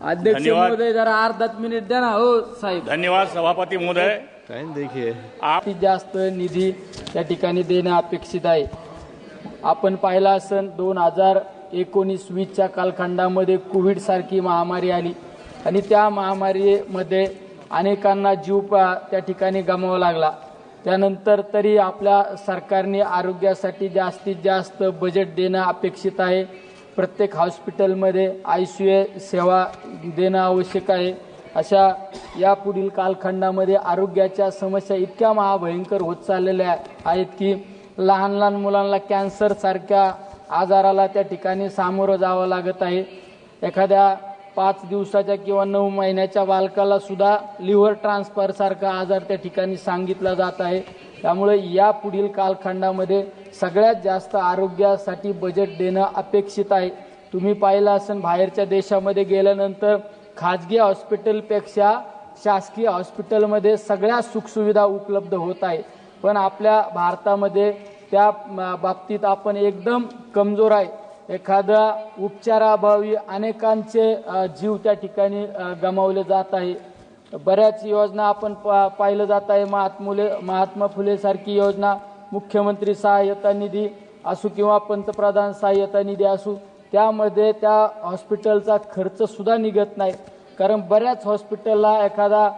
अध्यक्ष धन्यवाद. महोदय जरा अर्धाच मिनिट द्या ना हो साहेब. धन्यवाद सभापती महोदय. देखिए. जास्तीत जास्त निधी त्या ठिकाणी देणं अपेक्षित आहे. आपण पाहिला असन दोन हजार एकोणीस वीसच्या कालखंडामध्ये कोविड सारखी महामारी आली. आणि त्या महामारीमध्ये अनेकांना जीव पा- त्या ठिकाणी गमावा लागला. त्यानंतर तरी आपल्या सरकारने आरोग्यासाठी जास्तीत जास्त बजेट देणं अपेक्षित आहे. प्रत्येक हॉस्पिटलमध्ये आय सी ए सेवा देणं आवश्यक आहे. अशा यापुढील कालखंडामध्ये आरोग्याच्या समस्या इतक्या महाभयंकर होत चाललेल्या आहेत की लहान लहान मुलांना कॅन्सरसारख्या आजाराला त्या ठिकाणी सामोरं जावं लागत आहे. एखाद्या पाच दिवसाच्या किंवा नऊ महिन्याच्या बालकाला सुद्धा लिव्हर ट्रान्सफर सारखा आजार त्या ठिकाणी सांगितला जात आहे. त्यामुळे या पुढील कालखंडामध्ये सगळ्यात जास्त आरोग्यासाठी बजेट देणं अपेक्षित आहे. तुम्ही पाहिलं असेल बाहेरच्या देशामध्ये गेल्यानंतर खाजगी हॉस्पिटलपेक्षा शासकीय हॉस्पिटलमध्ये सगळ्या सुखसुविधा उपलब्ध होत आहे. पण आपल्या भारतामध्ये त्या बाबतीत आपण एकदम कमजोर आहे. एखाद्या उपचाराअभावी अनेकांचे जीव त्या ठिकाणी गमावले जात आहे. बऱ्याच योजना आपण पा पाहिलं जात आहे. महात्मुले महात्मा फुलेसारखी योजना मुख्यमंत्री सहाय्यता निधी असू किंवा पंतप्रधान सहाय्यता निधी असू त्यामध्ये त्या हॉस्पिटलचा खर्चसुद्धा निघत नाही. कारण बऱ्याच हॉस्पिटलला एखादा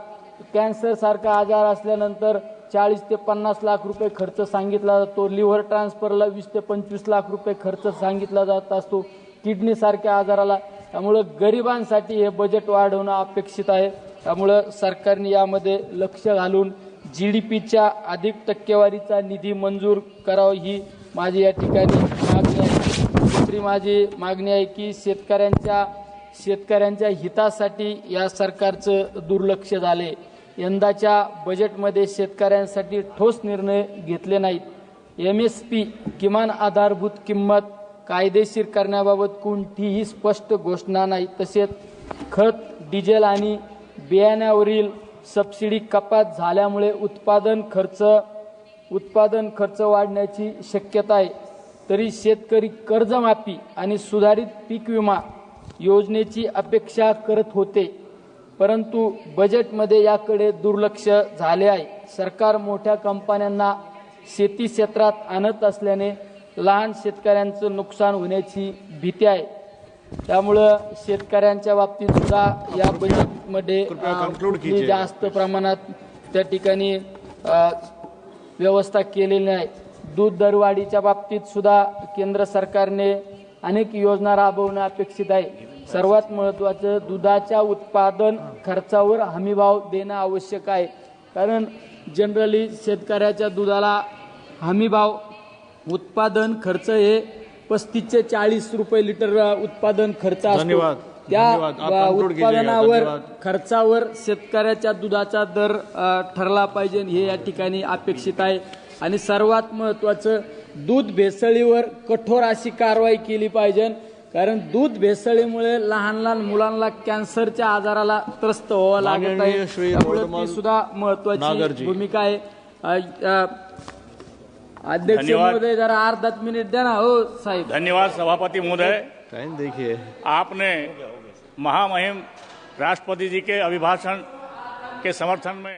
कॅन्सरसारखा आजार असल्यानंतर चाळीस ते पन्नास लाख रुपये खर्च सांगितला जातो. लिव्हर ट्रान्सफरला वीस ते पंचवीस लाख रुपये खर्च सांगितला जात असतो. किडनीसारख्या आजाराला त्यामुळं गरिबांसाठी हे बजेट वाढवणं अपेक्षित आहे. त्यामुळं सरकारने यामध्ये लक्ष घालून जी डी पीच्या अधिक टक्केवारीचा निधी मंजूर करावा ही माझी या ठिकाणी मागणी आहे. दुसरी माझी मागणी आहे की शेतकऱ्यांच्या शेतकऱ्यांच्या हितासाठी या सरकारचं दुर्लक्ष झाले. यंदाच्या बजेटमध्ये शेतकऱ्यांसाठी ठोस निर्णय घेतले नाहीत. एम एस पी किमान आधारभूत किंमत कायदेशीर करण्याबाबत कोणतीही स्पष्ट घोषणा नाही. तसेच खत डिझेल आणि बियाण्यावरील सबसिडी कपात झाल्यामुळे उत्पादन खर्च उत्पादन खर्च वाढण्याची शक्यता आहे. तरी शेतकरी कर्जमाफी आणि सुधारित पीक विमा योजनेची अपेक्षा करत होते. परंतु बजेटमध्ये याकडे दुर्लक्ष झाले आहे. सरकार मोठ्या कंपन्यांना शेती क्षेत्रात आणत असल्याने लहान शेतकऱ्यांचं नुकसान होण्याची भीती आहे. त्यामुळं शेतकऱ्यांच्या बाबतीत सुद्धा या बजेटमध्ये. जास्त प्रमाणात त्या ठिकाणी व्यवस्था केलेली नाही. दूध दरवाढीच्या बाबतीत सुद्धा केंद्र सरकारने अनेक योजना राबवणं अपेक्षित आहे. सर्वात महत्त्वाचं दुधाच्या उत्पादन खर्चावर हमीभाव देणं आवश्यक आहे कारण जनरली शेतकऱ्याच्या दुधाला हमीभाव उत्पादन खर्च हे पस्तीस ते चाळीस रुपये लिटर उत्पादन खर्च असतो धन्यवाद. त्या. उत्पादनावर. खर्चावर शेतकऱ्याच्या दुधाचा दर ठरला पाहिजे हे या ठिकाणी अपेक्षित आहे आणि सर्वात महत्वाचं दूध भेसळीवर कठोर अशी कारवाई केली पाहिजे कारण दूध भेसळीमुळे लहान लहान मुलांना कॅन्सरच्या आजाराला त्रस्त व्हावं लागत आहे. त्यामुळे ती सुद्धा महत्वाची. भूमिका आहे. अध्यक्ष धन्यवाद. महोदय जरा अर्धाच मिनिट द्या ना. हो साहेब. धन्यवाद सभापति महोदय. देखिए. आपने महामहिम राष्ट्रपति जी के अभिभाषण के समर्थन में